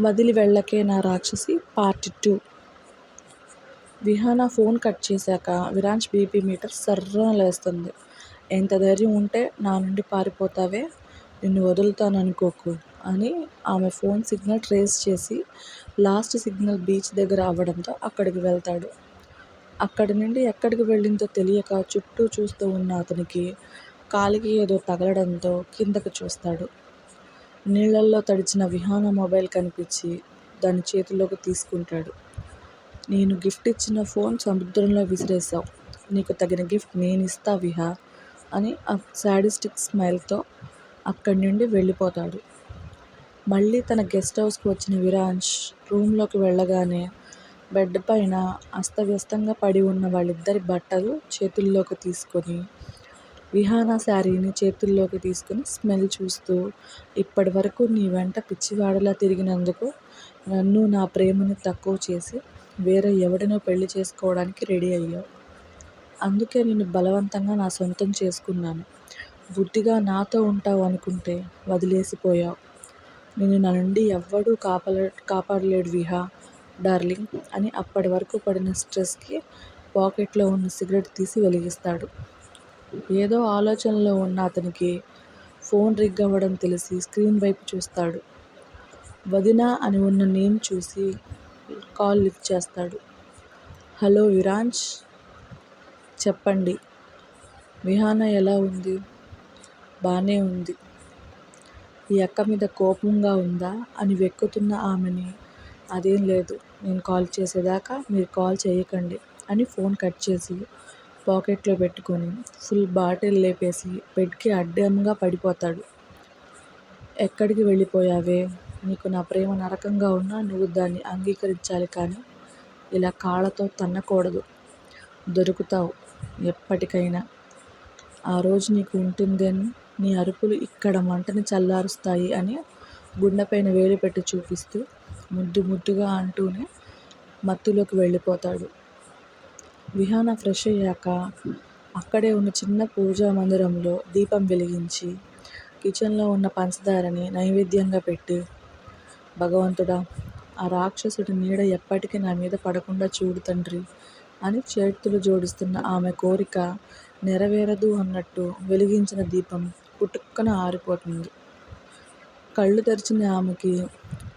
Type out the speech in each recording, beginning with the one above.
వదిలి వెళ్ళకే నా రాక్షసి part two. Vihana phone cut చేశాక విరాంజ్ బీపీ మీటర్ సర్రన లేస్తుంది. ఎంత ధైర్యం ఉంటే నా నుండి పారిపోతావే? నిన్ను వదులుతాననుకోకు అని ఆమె ఫోన్ సిగ్నల్ ట్రేస్ చేసి లాస్ట్ సిగ్నల్ బీచ్ దగ్గర అవ్వడంతో అక్కడికి వెళ్తాడు. అక్కడి నుండి ఎక్కడికి వెళ్ళిందో తెలియక చుట్టూ చూస్తూ ఉన్న అతనికి కాలికి ఏదో తగలడంతో కిందకి చూస్తాడు. నీళ్ళల్లో తడిచిన విహాన మొబైల్ కనిపించి దాన్ని చేతిలోకి తీసుకుంటాడు. నేను గిఫ్ట్ ఇచ్చిన ఫోన్ సముద్రంలో విసిరేసావు నీకు తగిన గిఫ్ట్ నేను ఇస్తా విహా అని ఆ శాడిస్టిక్ స్మైల్తో అక్కడి నుండి వెళ్ళిపోతాడు. మళ్ళీ తన గెస్ట్ హౌస్కి వచ్చిన విరాంష్ రూమ్లోకి వెళ్ళగానే బెడ్ పైన అస్తవ్యస్తంగా పడి ఉన్న వాళ్ళిద్దరి బట్టలు చేతుల్లోకి తీసుకొని విహాన శారీని చేతుల్లోకి తీసుకుని స్మెల్ చూస్తూ ఇప్పటి వరకు నీ వెంట పిచ్చివాడలా తిరిగినందుకు నన్ను నా ప్రేమను తక్కువ చేసి వేరే ఎవడినో పెళ్ళి చేసుకోవడానికి రెడీ అయ్యావు. అందుకే నేను బలవంతంగా నా సొంతం చేసుకున్నాను. బుద్ధిగా నాతో ఉంటావు అనుకుంటే వదిలేసిపోయావు. నేను నా నుండి ఎవ్వడూ కాపలే కాపాడలేడు విహా డార్లింగ్ అని అప్పటి వరకు పడిన స్ట్రెస్కి పాకెట్లో ఉన్న సిగరెట్ తీసి వెలిగిస్తాడు. ఏదో ఆలోచనలో ఉన్న అతనికి ఫోన్ రింగ్ అవ్వడం తెలిసి స్క్రీన్ వైపు చూస్తాడు. వదినా అని ఉన్న నేమ్ చూసి కాల్ లిఫ్ట్ చేస్తాడు. హలో విరాంజ్ చెప్పండి. విహాన ఎలా ఉంది? బాగానే ఉంది. ఈ అక్క మీద కోపంగా ఉందా అని వెక్కుతున్న ఆమెని అదేం లేదు నేను కాల్ చేసేదాకా మీరు కాల్ చేయకండి అని ఫోన్ కట్ చేసి పాకెట్లో పెట్టుకొని ఫుల్ బాటిల్ లేపేసి బెడ్కి అడ్డంగా పడిపోతాడు. ఎక్కడికి వెళ్ళిపోయావే? నీకు నా ప్రేమ నరకంగా ఉన్నా నువ్వు దాన్ని అంగీకరించాలి కానీ ఇలా కాళ్ళతో తన్నకూడదు. దొరుకుతావు ఎప్పటికైనా. ఆ రోజు నీకు ఉంటుందని నీ అరుపులు ఇక్కడ మంటని చల్లారుస్తాయి అని గుండెపైన వేలు పెట్టి చూపిస్తూ ముద్దు ముద్దుగా అంటూనే మత్తులోకి వెళ్ళిపోతాడు. విహాన ఫ్రెష్ అయ్యాక అక్కడే ఉన్న చిన్న పూజా మందిరంలో దీపం వెలిగించి కిచెన్లో ఉన్న పంచదారని నైవేద్యంగా పెట్టి భగవంతుడా ఆ రాక్షసుడి నీడ ఎప్పటికీ నా మీద పడకుండా చూడు తండ్రి అని చేతులు జోడిస్తున్న ఆమె కోరిక నెరవేరదు అన్నట్టు వెలిగించిన దీపం పుట్టుక్కన ఆరిపోతుంది. కళ్ళు తెరిచిన ఆమెకి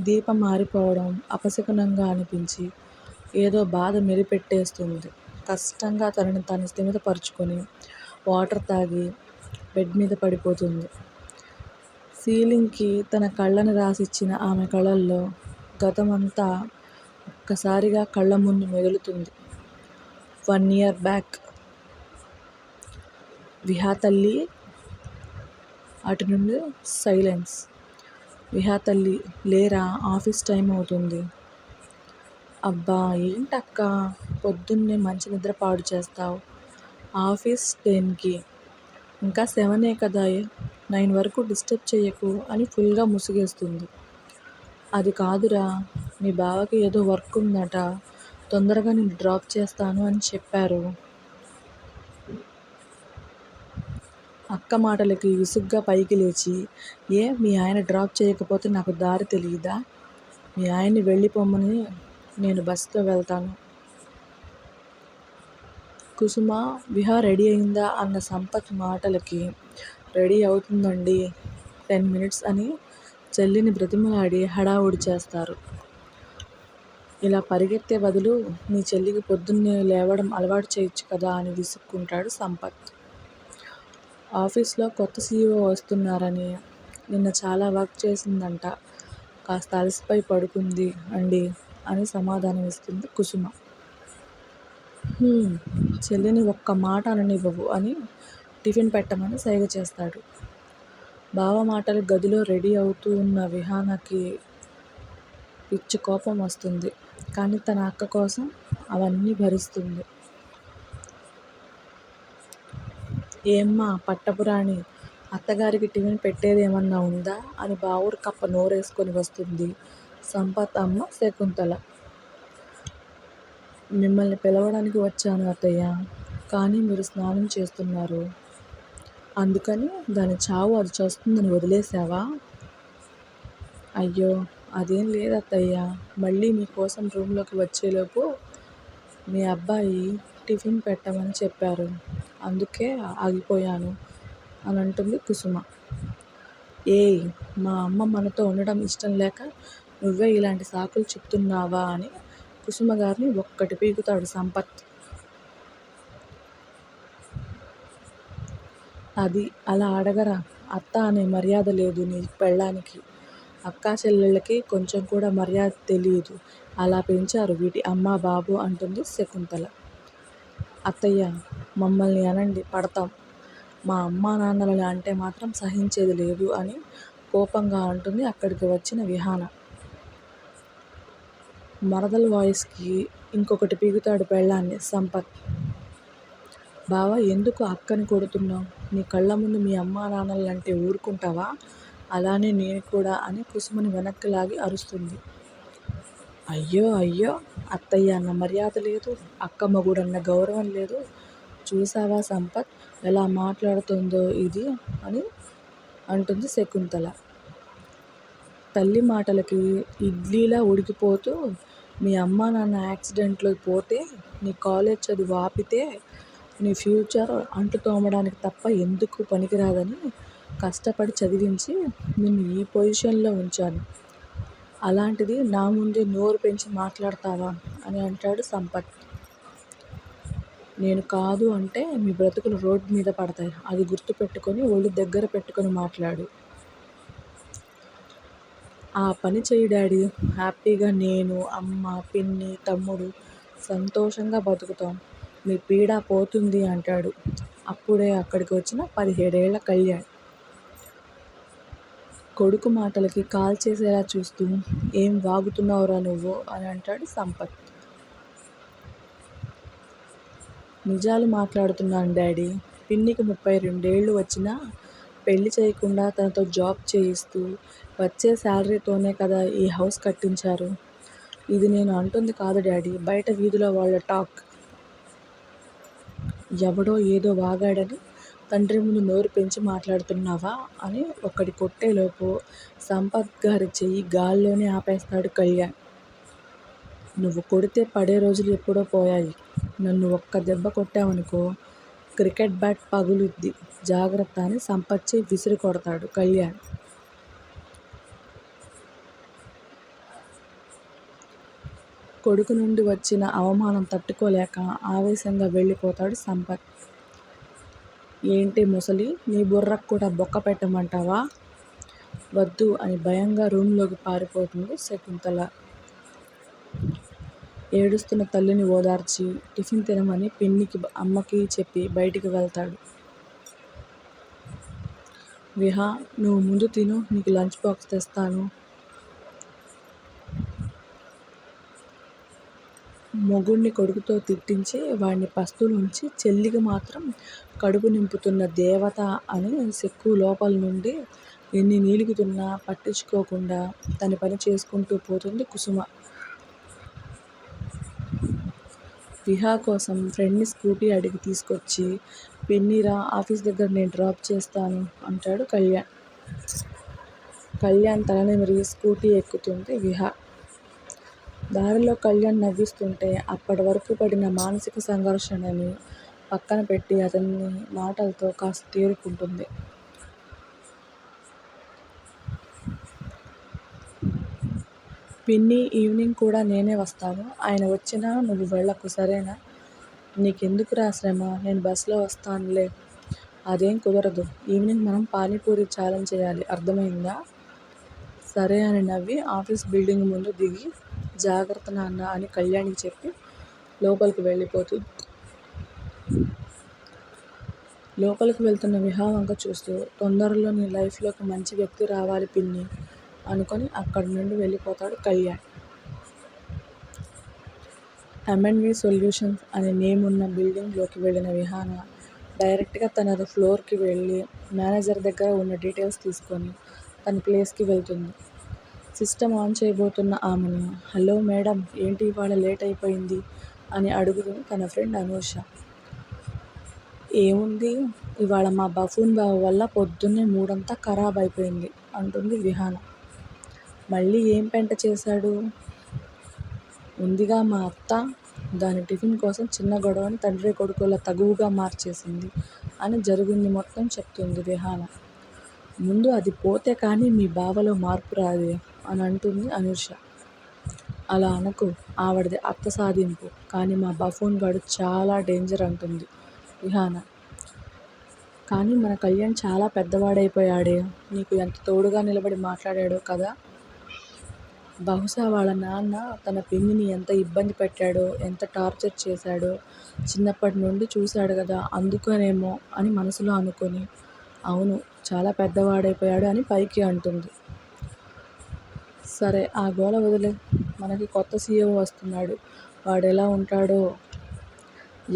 దీపం ఆరిపోవడం అపశకునంగా అనిపించి ఏదో బాధ మెరిపెట్టేస్తుంది. కష్టంగా తనని తాను స్థిమితపరుచుకొని వాటర్ తాగి బెడ్ మీద పడిపోతుంది. సీలింగ్కి తన కళ్ళని రాసిచ్చిన ఆమె కళ్ళల్లో గతమంతా ఒక్కసారిగా కళ్ళ ముందు మెదులుతుంది. One year back. విహాతల్లి అటు నుండి సైలెన్స్. విహాతల్లి లేరా? ఆఫీస్ టైం అవుతుంది. అబ్బా ఏంటక్క? పొద్దున్నే మంచి నిద్ర పాడు చేస్తావు. ఆఫీస్ టెన్కి ఇంకా సెవెనే కదా నైన్ వరకు డిస్టర్బ్ చేయకు అని ఫుల్గా ముసుగేస్తుంది. అది కాదురా మీ బావకి ఏదో వర్క్ ఉందట తొందరగా నేను డ్రాప్ చేస్తాను అని చెప్పారు. అక్క మాటలకి విసుగ్గా పైకి లేచి ఏ మీ ఆయన డ్రాప్ చేయకపోతే నాకు దారి తెలియదా మీ ఆయన్ని వెళ్ళిపోమ్మని నేను బస్సులో వెళ్తాను. కుసుమ విహా రెడీ అయిందా అన్న సంపత్ మాటలకి రెడీ అవుతుందండి. టెన్ మినిట్స్ అని చెల్లిని బ్రతిమలాడి హడావుడి చేస్తారు. ఇలా పరిగెత్తే బదులు నీ చెల్లికి పొద్దున్నే లేవడం అలవాటు చేయొచ్చు కదా అని విసుక్కుంటాడు సంపత్. ఆఫీస్లో కొత్త సీఈఓ వస్తున్నారని నిన్న చాలా వర్క్ చేసిందంట. కాస్త అలసిపోయి పడుకుంది అండి అని సమాధానం ఇస్తుంది కుసుమ. చెల్లిని ఒక్క మాట అననివ్వవు అని టిఫిన్ పెట్టమని సైగ చేస్తాడు. బావ మాటలు గదిలో రెడీ అవుతూ ఉన్న విహానకి పిచ్చి కోపం వస్తుంది. కానీ తన అక్క కోసం అవన్నీ భరిస్తుంది. ఏమ్మా పట్టపురాణి అత్తగారికి టిఫిన్ పెట్టేదేమన్నా ఉందా అని బావురు కప్ప నోరేసుకొని వస్తుంది. సంపత్ అమ్మ శకుంతల మిమ్మల్ని పిలవడానికి వచ్చాను అత్తయ్య. కానీ మీరు స్నానం చేస్తున్నారు. అందుకని దాని చావు అది చేస్తుందని వదిలేసావా అయ్యో అదేం లేదు అత్తయ్య. మళ్ళీ మీకోసం రూమ్లోకి వచ్చేలోపు మీ అబ్బాయి టిఫిన్ పెట్టమని చెప్పారు. అందుకే ఆగిపోయాను అని అంటుంది కుసుమ. ఏయ్ మా అమ్మ మనతో ఉండడం ఇష్టం లేక నువ్వే ఇలాంటి సాకులు చెప్తున్నావా అని కుసుమ గారిని ఒక్కటి పీకుతాడు సంపత్. అది అలా అడగరా అత్త అనే మర్యాద లేదు నీ పెళ్ళానికి. అక్కా చెల్లెళ్ళకి కొంచెం కూడా మర్యాద తెలియదు అలా పెంచారు వీటి అమ్మ బాబు అంటుంది శకుంతల. అత్తయ్య మమ్మల్ని అనండి పడతాం. మా అమ్మా నాన్నలని అంటే మాత్రం సహించేది లేదు అని కోపంగా అంటుంది అక్కడికి వచ్చిన విహాన. మరదల వాయిస్కి ఇంకొకటి పీకుతాడు పెళ్ళాన్ని సంపత్. బావ ఎందుకు అక్కని కొడుతున్నావు? నీ కళ్ళ ముందు మీ అమ్మా నాన్నలంటే ఊరుకుంటావా? అలానే నేను కూడా అని కుసుమని వెనక్కి లాగి అరుస్తుంది. అయ్యో అయ్యో అత్తయ్య అన్న మర్యాద లేదు అక్క మొగుడన్న గౌరవం లేదు. చూసావా సంపత్ ఎలా మాట్లాడుతుందో ఇది అని అంటుంది శకుంతల. తల్లి మాటలకి ఇడ్లీలా ఉడికిపోతూ మీ అమ్మ నాన్న యాక్సిడెంట్లో పోతే నీ కాలేజ్ చదువు ఆపితే నీ ఫ్యూచర్ అంటు తోమడానికి తప్ప ఎందుకు పనికిరాదని కష్టపడి చదివించి నిన్ను ఈ పొజిషన్లో ఉంచాను. అలాంటిది నా ముందే నోరు పెంచి మాట్లాడతావా అని అంటాడు సంపత్. నేను కాదు అంటే మీ బ్రతుకులు రోడ్డు మీద పడతాయి. అది గుర్తుపెట్టుకొని ఒళ్ళు దగ్గర పెట్టుకొని మాట్లాడు. ఆ పని చెయ్యి డాడీ. హ్యాపీగా నేను అమ్మ పిన్ని తమ్ముడు సంతోషంగా బతుకుతాం. మీ పీడ పోతుంది అంటాడు. అప్పుడే అక్కడికి వచ్చిన పదిహేడేళ్ళ కళ్యాణ్. కొడుకు మాటలకి కాల్ చేసేలా చూస్తూ ఏం వాగుతున్నావురా నువ్వు? అని అంటాడు సంపత్. నిజాలు మాట్లాడుతున్నాను డాడీ. పిన్నికి ముప్పై రెండేళ్ళు వచ్చినా పెళ్ళి చేయకుండా తనతో జాబ్ చేయిస్తూ వచ్చే శాలరీతోనే కదా ఈ హౌస్ కట్టించారు. ఇది నేను అంటుంది కాదు డాడీ. బయట వీధిలో వాళ్ళ టాక్. ఎవడో ఏదో వాగాడని తండ్రి ముందు నోరు పెంచి మాట్లాడుతున్నావా అని ఒక్కడి కొట్టేలోపు సంపత్ గారి చెయ్యి గాల్లోనే ఆపేస్తాడు కళ్యాణ్. నువ్వు కొడితే పడే రోజులు ఎప్పుడో పోయాయి. నన్ను ఒక్క దెబ్బ కొట్టావనుకో క్రికెట్ బ్యాట్ పగులుద్ది. జాగ్రత్త అని సంపచ్చి విసిరి కొడతాడు కళ్యాణ్. కొడుకు నుండి వచ్చిన అవమానం తట్టుకోలేక ఆవేశంగా వెళ్ళిపోతాడు సంపత్. ఏంటి ముసలి నీ బుర్రకు కూడా బొక్క పెట్టమంటావా? వద్దు అని భయంగా రూమ్లోకి పారిపోతుంది శకుంతల. ఏడుస్తున్న తల్లిని ఓదార్చి టిఫిన్ తినమని పిన్నికి అమ్మకి చెప్పి బయటికి వెళ్తాడు. విహా నువ్వు ముందు తిను నీకు లంచ్ బాక్స్ తెస్తాను. మొగుడిని కొడుకుతో తిట్టించి వాడిని పస్తులుంచి చెల్లికి మాత్రం కడుపు నింపుతున్న దేవత అని సెక్కు లోపల నుండి ఎన్ని నీలుగుతున్నా పట్టించుకోకుండా తన పని చేసుకుంటూ పోతుంది కుసుమ. విహా కోసం ఫ్రెండ్ని స్కూటీ అడిగి తీసుకొచ్చి పిన్నిరా ఆఫీస్ దగ్గర నేను డ్రాప్ చేస్తాను అంటాడు కళ్యాణ్. కళ్యాణ్ తలనిమిరి స్కూటీ ఎక్కుతుంది విహా. దారిలో కళ్యాణ్ నవ్విస్తుంటే అప్పటి వరకు పడిన మానసిక సంఘర్షణని పక్కన పెట్టి అతన్ని మాటలతో కాస్త తేరుకుంటుంది. పిన్ని ఈవినింగ్ కూడా నేనే వస్తాను. ఆయన వచ్చినా నువ్వు వెళ్ళకు సరేనా? నీకెందుకురా శ్రమ? నేను బస్సులో వస్తానులే. అదేం కుదరదు. ఈవినింగ్ మనం పానీపూరి ఛాలెంజ్ చేయాలి. అర్థమైందా? సరే అని నవ్వి ఆఫీస్ బిల్డింగ్ ముందు దిగి జాగ్రత్త నాన్న అని కళ్యాణికి చెప్పి లోపలికి వెళ్ళిపోతూ లోపలికి వెళ్తున్న విహా చూస్తూ తొందరలో నీ లైఫ్లోకి మంచి వ్యక్తి రావాలి పిన్ని. అనుకొని అక్కడి నుండి వెళ్ళిపోతాడు కళ్యాణ్. ఎంఎన్వి సొల్యూషన్స్ అనే నేమ్ ఉన్న బిల్డింగ్లోకి వెళ్ళిన విహాన డైరెక్ట్గా తన ఫ్లోర్కి వెళ్ళి మేనేజర్ దగ్గర ఉన్న డీటెయిల్స్ తీసుకొని తన ప్లేస్కి వెళ్తుంది. సిస్టమ్ ఆన్ చేయబోతున్న ఆమెను హలో మేడం ఏంటి ఇవాళ లేట్ అయిపోయింది? అని అడుగుతుంది తన ఫ్రెండ్ అనూష. ఏముంది? ఇవాళ మా బఫూన్ బావ వల్ల పొద్దున్నే మూడంతా ఖరాబ్ అయిపోయింది అంటుంది విహాన. మళ్ళీ ఏం పెంట చేశాడు? ఉందిగా మా అత్త. దాని టిఫిన్ కోసం చిన్న గొడవని తండ్రి కొడుకుల తగువుగా మార్చేసింది అని జరిగింది మొత్తం చెప్తుంది విహాన. ముందు అది పోతే కానీ మీ బావలో మార్పు రాదే అని అంటుంది అనూష. అలా అనకు ఆవిడది అత్త సాధింపు. కానీ మా బఫూన్ గాడు చాలా డేంజర్ అంటుంది విహాన. కానీ మన కళ్యాణ్ చాలా పెద్దవాడైపోయాడే. నీకు ఎంత తోడుగా నిలబడి మాట్లాడాడో కదా? బహుశా వాళ్ళ నాన్న తన పిన్నిని ఎంత ఇబ్బంది పెట్టాడో ఎంత టార్చర్ చేశాడో చిన్నప్పటి నుండి చూశాడు కదా అందుకనేమో అని మనసులో అనుకొని. అవును చాలా పెద్దవాడైపోయాడు అని పైకి అంటుంది. సరే ఆ గోల వదిలే. మనకి కొత్త సీఎం వస్తున్నాడు. వాడు ఎలా ఉంటాడో?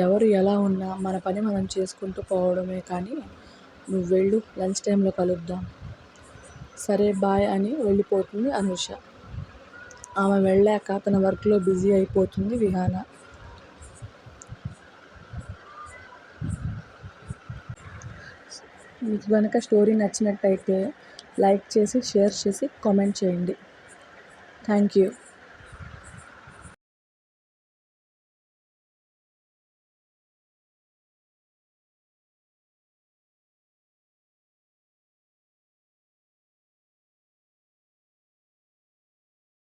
ఎవరు ఎలా ఉన్నా మన పని మనం చేసుకుంటూ పోవడమే కానీ నువ్వు వెళ్ళు లంచ్ టైంలో కలుద్దాం. సరే బాయ్ అని వెళ్ళిపోతుంది అనుష. ఆమె వెళ్ళాక తన వర్క్లో బిజీ అయిపోతుంది విహాన. మీకు కనుక స్టోరీ నచ్చినట్టయితే లైక్ చేసి షేర్ చేసి కామెంట్ చేయండి. Thank you.